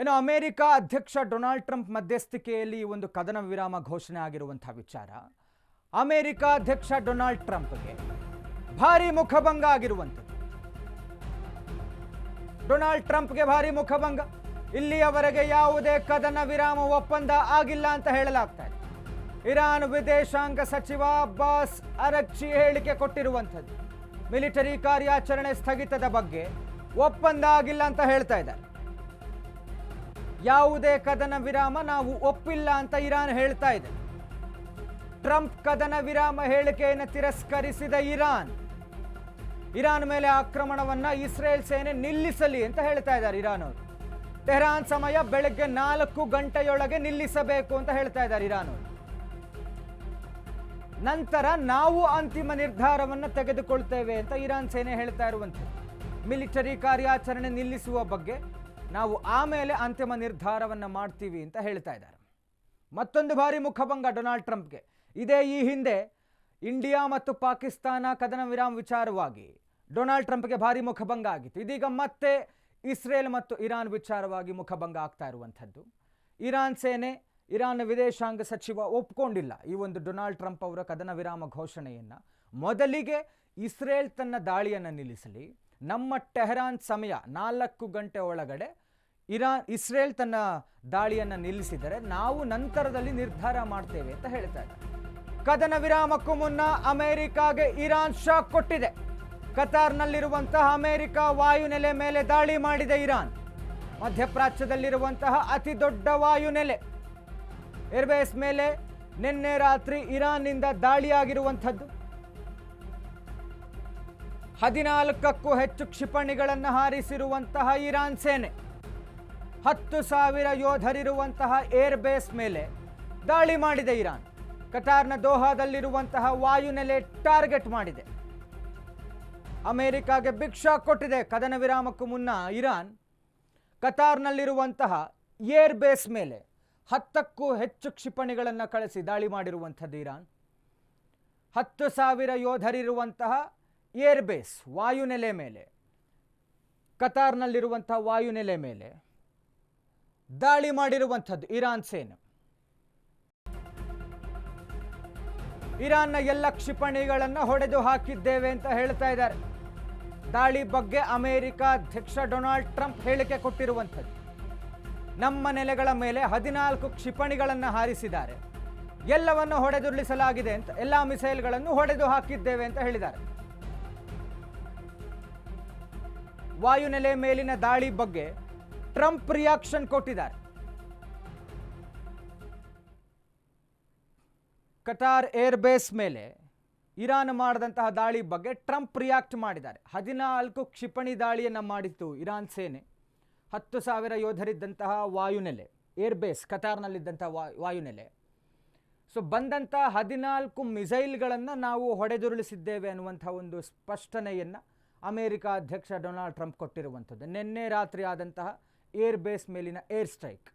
ಇನ್ನು ಅಮೆರಿಕ ಅಧ್ಯಕ್ಷ Donald Trump ಮಧ್ಯಸ್ಥಿಕೆಯಲ್ಲಿ ಒಂದು ಕದನ ವಿರಾಮ ಘೋಷಣೆ ಆಗಿರುವಂತಹ ವಿಚಾರ. ಅಮೆರಿಕ ಅಧ್ಯಕ್ಷ ಡೊನಾಲ್ಡ್ ಟ್ರಂಪ್ಗೆ ಭಾರಿ ಮುಖಭಂಗ ಆಗಿರುವಂಥದ್ದು. ಡೊನಾಲ್ಡ್ ಟ್ರಂಪ್ಗೆ ಭಾರಿ ಮುಖಭಂಗ. ಇಲ್ಲಿಯವರೆಗೆ ಯಾವುದೇ ಕದನ ವಿರಾಮ ಒಪ್ಪಂದ ಆಗಿಲ್ಲ ಅಂತ ಹೇಳಲಾಗ್ತಾ ಇದೆ. ಇರಾನ್ ವಿದೇಶಾಂಗ ಸಚಿವ ಅಬ್ಬಾಸ್ ಅರಕ್ಷಿ ಹೇಳಿಕೆ ಕೊಟ್ಟಿರುವಂಥದ್ದು. ಮಿಲಿಟರಿ ಕಾರ್ಯಾಚರಣೆ ಸ್ಥಗಿತದ ಬಗ್ಗೆ ಒಪ್ಪಂದ ಆಗಿಲ್ಲ ಅಂತ ಹೇಳ್ತಾ ಇದ್ದಾರೆ. ಯಾವುದೇ ಕದನ ವಿರಾಮ ನಾವು ಒಪ್ಪಿಲ್ಲ ಅಂತ ಇರಾನ್ ಹೇಳ್ತಾ ಇದೆ. ಟ್ರಂಪ್ ಕದನ ವಿರಾಮ ಹೇಳಿಕೆಯನ್ನು ತಿರಸ್ಕರಿಸಿದ ಇರಾನ್. ಇರಾನ್ ಮೇಲೆ ಆಕ್ರಮಣವನ್ನ ಇಸ್ರೇಲ್ ಸೇನೆ ನಿಲ್ಲಿಸಲಿ ಅಂತ ಹೇಳ್ತಾ ಇದ್ದಾರೆ ಇರಾನ್ ಅವರು. ತೆಹರಾನ್ ಸಮಯ ಬೆಳಗ್ಗೆ ನಾಲ್ಕು ಗಂಟೆಯೊಳಗೆ ನಿಲ್ಲಿಸಬೇಕು ಅಂತ ಹೇಳ್ತಾ ಇದ್ದಾರೆ ಇರಾನ್ ಅವರು. ನಂತರ ನಾವು ಅಂತಿಮ ನಿರ್ಧಾರವನ್ನು ತೆಗೆದುಕೊಳ್ತೇವೆ ಅಂತ ಇರಾನ್ ಸೇನೆ ಹೇಳ್ತಾ ಇರುವಂತೆ. ಮಿಲಿಟರಿ ಕಾರ್ಯಾಚರಣೆ ನಿಲ್ಲಿಸುವ ಬಗ್ಗೆ ನಾವು ಆಮೇಲೆ ಅಂತಿಮ ನಿರ್ಧಾರವನ್ನು ಮಾಡ್ತೀವಿ ಅಂತ ಹೇಳ್ತಾ ಇದ್ದಾರೆ. ಮತ್ತೊಂದು ಬಾರಿ ಮುಖಭಂಗ ಡೊನಾಲ್ಡ್ ಟ್ರಂಪ್ಗೆ. ಇದೇ ಈ ಹಿಂದೆ ಇಂಡಿಯಾ ಮತ್ತು ಪಾಕಿಸ್ತಾನ ಕದನ ವಿರಾಮ ವಿಚಾರವಾಗಿ ಡೊನಾಲ್ಡ್ ಟ್ರಂಪ್ಗೆ ಭಾರಿ ಮುಖಭಂಗ ಆಗಿತ್ತು. ಇದೀಗ ಮತ್ತೆ ಇಸ್ರೇಲ್ ಮತ್ತು ಇರಾನ್ ವಿಚಾರವಾಗಿ ಮುಖಭಂಗ ಆಗ್ತಾ ಇರುವಂಥದ್ದು. ಇರಾನ್ ಸೇನೆ ಇರಾನ್ ವಿದೇಶಾಂಗ ಸಚಿವ ಒಪ್ಕೊಂಡಿಲ್ಲ ಈ ಒಂದು ಡೊನಾಲ್ಡ್ ಟ್ರಂಪ್ ಅವರ ಕದನ ವಿರಾಮ ಘೋಷಣೆಯನ್ನು. ಮೊದಲಿಗೆ ಇಸ್ರೇಲ್ ತನ್ನ ದಾಳಿಯನ್ನು ನಿಲ್ಲಿಸಲಿ ನಮ್ಮ ಟೆಹರಾನ್ ಸಮಯ ನಾಲ್ಕು ಗಂಟೆ ಒಳಗಡೆ ಇರಾನ್, ಇಸ್ರೇಲ್ ತನ್ನ ದಾಳಿಯನ್ನು ನಿಲ್ಲಿಸಿದರೆ ನಾವು ನಂತರದಲ್ಲಿ ನಿರ್ಧಾರ ಮಾಡ್ತೇವೆ ಅಂತ ಹೇಳ್ತಾ ಕದನ ವಿರಾಮಕ್ಕೂ ಮುನ್ನ ಅಮೆರಿಕಾಗೆ ಇರಾನ್ ಶಾಕ್ ಕೊಟ್ಟಿದೆ. ಕತಾರ್ನಲ್ಲಿರುವಂತಹ ಅಮೆರಿಕ ವಾಯುನೆಲೆ ಮೇಲೆ ದಾಳಿ ಮಾಡಿದೆ ಇರಾನ್. ಮಧ್ಯಪ್ರಾಚ್ಯದಲ್ಲಿರುವಂತಹ ಅತಿ ದೊಡ್ಡ ವಾಯುನೆಲೆ. ಏರ್ಬೇಸ್ ಮೇಲೆ ನಿನ್ನೆ ರಾತ್ರಿ ಇರಾನ್ನಿಂದ ದಾಳಿಯಾಗಿರುವಂಥದ್ದು. ಹದಿನಾಲ್ಕಕ್ಕೂ ಹೆಚ್ಚು ಕ್ಷಿಪಣಿಗಳನ್ನು ಹಾರಿಸಿರುವಂತಹ ಇರಾನ್ ಸೇನೆ. ಹತ್ತು ಸಾವಿರ ಯೋಧರಿರುವಂತಹ ಏರ್ ಬೇಸ್ ಮೇಲೆ ದಾಳಿ ಮಾಡಿದೆ ಇರಾನ್. ಕತಾರ್ನ ದೋಹಾದಲ್ಲಿರುವಂತಹ ವಾಯುನೆಲೆ ಟಾರ್ಗೆಟ್ ಮಾಡಿದೆ. ಅಮೆರಿಕಾಗೆ ಶಾಕ್ ಕೊಟ್ಟಿದೆ. ಕದನ ವಿರಾಮಕ್ಕೂ ಮುನ್ನ ಇರಾನ್ ಕತಾರ್ನಲ್ಲಿರುವಂತಹ ಏರ್ ಬೇಸ್ ಮೇಲೆ ಹತ್ತಕ್ಕೂ ಹೆಚ್ಚು ಕ್ಷಿಪಣಿಗಳನ್ನು ಕಳಿಸಿ ದಾಳಿ ಮಾಡಿರುವಂಥದ್ದು ಇರಾನ್. ಹತ್ತು ಸಾವಿರ ಯೋಧರಿರುವಂತಹ ಏರ್ ಬೇಸ್ ವಾಯುನೆಲೆ ಮೇಲೆ. ಕತಾರ್ನಲ್ಲಿರುವಂತಹ ವಾಯುನೆಲೆ ಮೇಲೆ. ದಾಳಿ ಮಾಡಿರುವಂಥದ್ದು ಇರಾನ್ ಸೇನೆ. ಇರಾನ್ನ ಎಲ್ಲ ಕ್ಷಿಪಣಿಗಳನ್ನು ಹೊಡೆದು ಹಾಕಿದ್ದೇವೆ ಅಂತ ಹೇಳ್ತಾ ಇದ್ದಾರೆ. ದಾಳಿ ಬಗ್ಗೆ ಅಮೆರಿಕ ಅಧ್ಯಕ್ಷ ಡೊನಾಲ್ಡ್ ಟ್ರಂಪ್ ಹೇಳಿಕೆ ಕೊಟ್ಟಿರುವಂಥದ್ದು. ನಮ್ಮ ನೆಲೆಗಳ ಮೇಲೆ ಹದಿನಾಲ್ಕು ಕ್ಷಿಪಣಿಗಳನ್ನು ಹಾರಿಸಿದ್ದಾರೆ. ಎಲ್ಲವನ್ನು ಹೊಡೆದುರುಳಿಸಲಾಗಿದೆ ಅಂತ, ಎಲ್ಲ ಮಿಸೈಲ್ಗಳನ್ನು ಹೊಡೆದು ಹಾಕಿದ್ದೇವೆ ಅಂತ ಹೇಳಿದ್ದಾರೆ. ವಾಯುನೆಲೆ ಮೇಲಿನ ದಾಳಿ ಬಗ್ಗೆ ಟ್ರಂಪ್ ರಿಯಾಕ್ಷನ್ ಕೊಟ್ಟಿದ್ದಾರೆ. ಕಟಾರ್ ಏರ್ಬೇಸ್ ಮೇಲೆ ಇರಾನ್ ಮಾಡಿದಂತಹ ದಾಳಿ ಬಗ್ಗೆ ಟ್ರಂಪ್ ರಿಯಾಕ್ಟ್ ಮಾಡಿದ್ದಾರೆ. ಹದಿನಾಲ್ಕು ಕ್ಷಿಪಣಿ ದಾಳಿಯನ್ನು ಮಾಡಿತ್ತು ಇರಾನ್ ಸೇನೆ. ಹತ್ತು ಸಾವಿರ ಯೋಧರಿದ್ದಂತಹ ವಾಯುನೆಲೆ ಏರ್ಬೇಸ್ ಕತಾರ್ನಲ್ಲಿದ್ದಂತಹ ವಾಯುನೆಲೆ. ಸೊ ಬಂದಂಥ ಹದಿನಾಲ್ಕು ಮಿಸೈಲ್ಗಳನ್ನು ನಾವು ಹೊಡೆದುರುಳಿಸಿದ್ದೇವೆ ಅನ್ನುವಂಥ ಒಂದು ಸ್ಪಷ್ಟನೆಯನ್ನು ಅಮೆರಿಕ ಅಧ್ಯಕ್ಷ ಡೊನಾಲ್ಡ್ ಟ್ರಂಪ್ ಕೊಟ್ಟಿರುವಂಥದ್ದು. ನಿನ್ನೆ ರಾತ್ರಿ ಆದಂತಹ ಏರ್ ಬೇಸ್ ಮೇಲಿನ ಏರ್ ಸ್ಟ್ರೈಕ್.